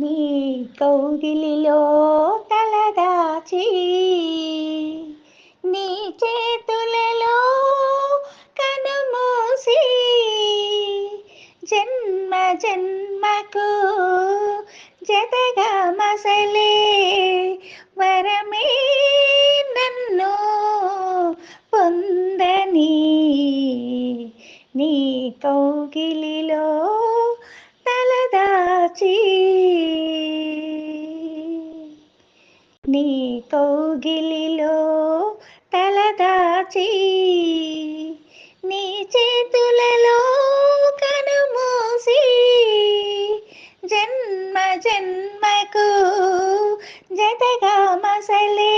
నీ కౌగిలిలో తలదాచి నీ చేతులలో కనుమూసి జన్మ జన్మకు జతగా మసలే వరమే నన్ను పొందని నీ కౌగిలి నీ కౌగిలిలో తలదాచి నీ చేతులలో కనుమూసి జన్మ జన్మకు జతగా మసలే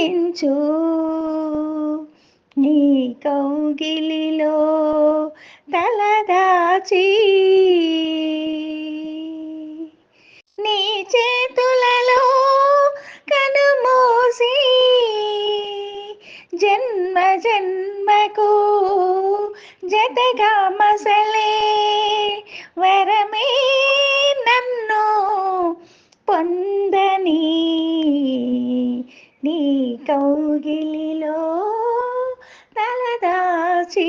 వెలిగించు నీ కౌగిలిలో తలదాచి నీ చేతులలో కనుమూసి జన్మ జన్మకు జతగా మసలే వరమే నన్ను పొన్న కౌగిలిలో తలదాచి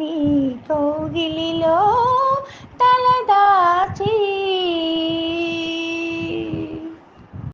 నీ కోగిలిలో